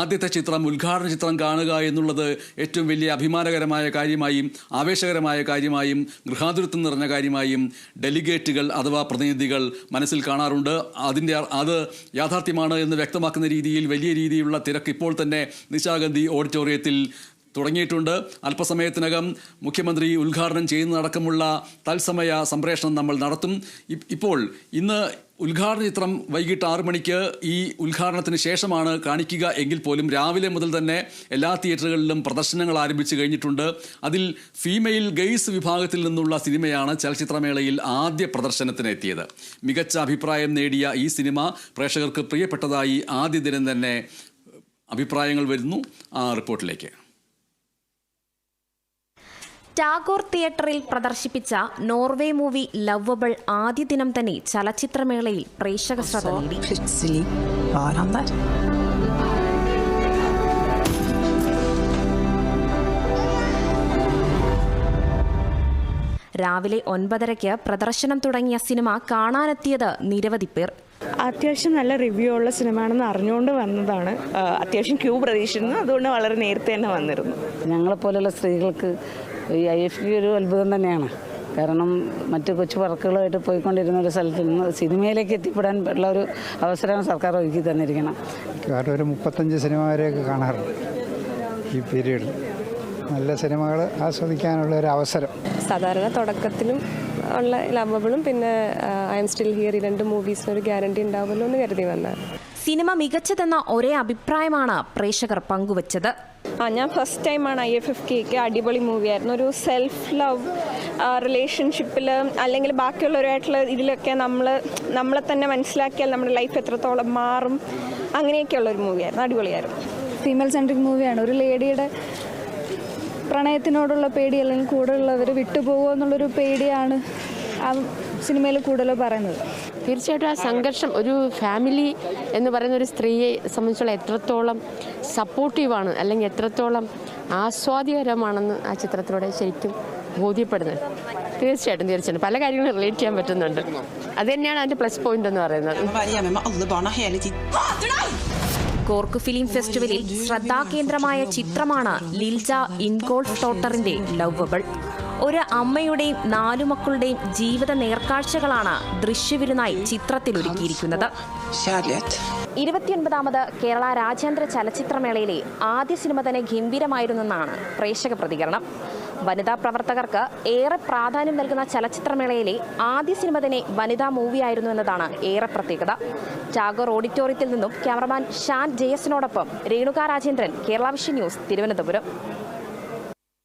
ആദ്യത്തെ ചിത്രം ഉദ്ഘാടന ചിത്രം കാണുക എന്നുള്ളത് ഏറ്റവും വലിയ അഭിമാനകരമായ കാര്യമായും ആവേശകരമായ കാര്യമായും ഗൃഹാതുരത്വം നിറഞ്ഞ കാര്യമായും ഡെലിഗേറ്റുകൾ അഥവാ പ്രതിനിധികൾ മനസ്സിൽ കാണാറുണ്ട്. അതിന്റെ അത് യാഥാർത്ഥ്യമാണ് എന്ന് വ്യക്തമാക്കുന്ന രീതിയിൽ വലിയ രീതിയിലുള്ള തിരക്ക് ഇപ്പോൾ തന്നെ നിശാഗന്ധി ഓഡിറ്റോറിയത്തിൽ തുടങ്ങിയിട്ടുണ്ട്. അല്പസമയത്തിനകം മുഖ്യമന്ത്രി ഉദ്ഘാടനം ചെയ്യുന്നതടക്കമുള്ള തത്സമയ സംപ്രേഷണം നമ്മൾ നടത്തും. ഇപ്പോൾ ഇന്ന് ഉദ്ഘാടന ചിത്രം വൈകിട്ട് ആറു മണിക്ക് ഈ ഉദ്ഘാടനത്തിന് ശേഷമാണ് കാണിക്കുക എങ്കിൽ പോലും രാവിലെ മുതൽ തന്നെ എല്ലാ തിയേറ്ററുകളിലും പ്രദർശനങ്ങൾ ആരംഭിച്ചു കഴിഞ്ഞിട്ടുണ്ട്. അതിൽ ഫീമെയിൽ ഗെയ്സ് വിഭാഗത്തിൽ നിന്നുള്ള സിനിമയാണ് ചലച്ചിത്രമേളയിൽ ആദ്യ പ്രദർശനത്തിന് എത്തിയത് മികച്ച അഭിപ്രായം നേടിയ ഈ സിനിമ പ്രേക്ഷകർക്ക് പ്രിയപ്പെട്ടതായി ആദ്യ ദിനം തന്നെ അഭിപ്രായങ്ങൾ വരുന്നു. ആ റിപ്പോർട്ടിലേക്ക്. ടാഗോർ തിയേറ്ററിൽ പ്രദർശിപ്പിച്ച നോർവേ മൂവി ലവബിൾ ആദ്യ ദിനം തന്നെ ചലച്ചിത്രമേളയിൽ പ്രേക്ഷക ശ്രദ്ധ നേടി. han രാവിലെ ഒൻപതരയ്ക്ക് പ്രദർശനം തുടങ്ങിയ സിനിമ കാണാനെത്തിയത് നിരവധി പേർ. അത്യാവശ്യം നല്ല റിവ്യൂ ഉള്ള സിനിമയാണെന്ന് അറിഞ്ഞുകൊണ്ട് വന്നതാണ്. അത്യാവശ്യം ക്യൂ പ്രതീക്ഷിച്ചിരുന്നു. അതുകൊണ്ട് വളരെ നേരത്തെ തന്നെ വന്നിരുന്നു. ഞങ്ങളെപ്പോലുള്ള സ്ത്രീകൾക്ക് ഈ ഐ എഫ് ബി ഒരു അത്ഭുതം തന്നെയാണ്. കാരണം മറ്റ് കൊച്ചു വർക്കുകളായിട്ട് പോയിക്കൊണ്ടിരുന്ന ഒരു സ്ഥലത്ത് നിന്ന് സിനിമയിലേക്ക് എത്തിപ്പെടാൻ ഉള്ള ഒരു അവസരം സർക്കാർ ഒരുക്കി തന്നിരിക്കണം കാരണം ഒരു മുപ്പത്തഞ്ച് സിനിമ വരെയൊക്കെ കാണാറുണ്ട് ഈ പീരീഡ് നല്ല സിനിമകൾ ആസ്വദിക്കാനുള്ള ഒരു അവസരം. സാധാരണ തുടക്കത്തിലും ഉള്ള ലവബിളും പിന്നെ ഐ എം സ്റ്റിൽ ഹിയർ ഈ രണ്ട് മൂവീസിനൊരു ഗ്യാരണ്ടി ഉണ്ടാവുമല്ലോ എന്ന് കരുതി വന്നാൽ സിനിമ മികച്ചതെന്ന ഒരേ അഭിപ്രായമാണ് പ്രേക്ഷകർ പങ്കുവച്ചത്. ആ ഞാൻ ഫസ്റ്റ് ടൈമാണ് ഐ എഫ് എഫ് കെക്ക് അടിപൊളി മൂവിയായിരുന്നു ഒരു സെൽഫ് ലവ് റിലേഷൻഷിപ്പിൽ അല്ലെങ്കിൽ ബാക്കിയുള്ളവരായിട്ടുള്ള ഇതിലൊക്കെ നമ്മൾ നമ്മളെ തന്നെ മനസ്സിലാക്കിയാൽ നമ്മുടെ ലൈഫ് എത്രത്തോളം മാറും അങ്ങനെയൊക്കെയുള്ള ഒരു മൂവിയായിരുന്നു അടിപൊളിയായിരുന്നു. ഫീമെയിൽ സെൻട്രിക് മൂവിയാണ് ഒരു ലേഡിയുടെ പ്രണയത്തിനോടുള്ള പേടി അല്ലെങ്കിൽ കൂടെയുള്ളവർ വിട്ടുപോകുമോ എന്നുള്ളൊരു പേടിയാണ് ആ സിനിമയിൽ കൂടുതൽ പറയുന്നത്? തീർച്ചയായിട്ടും ആ സംഘർഷം ഒരു ഫാമിലി എന്ന് പറയുന്ന ഒരു സ്ത്രീയെ സംബന്ധിച്ചുള്ള എത്രത്തോളം സപ്പോർട്ടീവാണ് അല്ലെങ്കിൽ എത്രത്തോളം ആസ്വാദ്യകരമാണെന്ന് ആ ചിത്രത്തിലൂടെ ശരിക്കും ബോധ്യപ്പെടുന്നത്. തീർച്ചയായിട്ടും തീർച്ചയായിട്ടും. പല കാര്യങ്ങളും റിലേറ്റ് ചെയ്യാൻ പറ്റുന്നുണ്ട്. അത് തന്നെയാണ് അതിന്റെ പ്ലസ് പോയിന്റ് എന്ന് പറയുന്നത്. Barna hele tiden. Cork film ഫെസ്റ്റിവലിൽ ശ്രദ്ധാകേന്ദ്രമായ ചിത്രമാണ് ലിൽജ ഇൻഗോൾഫ് ടോട്ടറിന്റെ ലവബിൾ ഒരു അമ്മയുടെയും നാലു മക്കളുടെയും ജീവിത നേർക്കാഴ്ചകളാണ് ദൃശ്യവിരുന്നായി ചിത്രത്തിൽ ഒരുക്കിയിരിക്കുന്നത്. ഇരുപത്തിയൊൻപതാമത് കേരള രാജ്യാന്തര ചലച്ചിത്രമേളയിലെ ആദ്യ സിനിമ തന്നെ ഗംഭീരമായിരുന്നെന്നാണ് പ്രേക്ഷക പ്രതികരണം. വനിതാ പ്രവർത്തകർക്ക് ഏറെ പ്രാധാന്യം നൽകുന്ന ചലച്ചിത്രമേളയിലെ ആദ്യ സിനിമ തന്നെ വനിതാ മൂവിയായിരുന്നു എന്നതാണ് ഏറെ പ്രത്യേകത. ടാഗോർ ഓഡിറ്റോറിയത്തിൽ നിന്നും ക്യാമറമാൻ ഷാൻ ജയസിനോടൊപ്പം രേണുക രാജേന്ദ്രൻ കേരള വിഷൻ ന്യൂസ് തിരുവനന്തപുരം.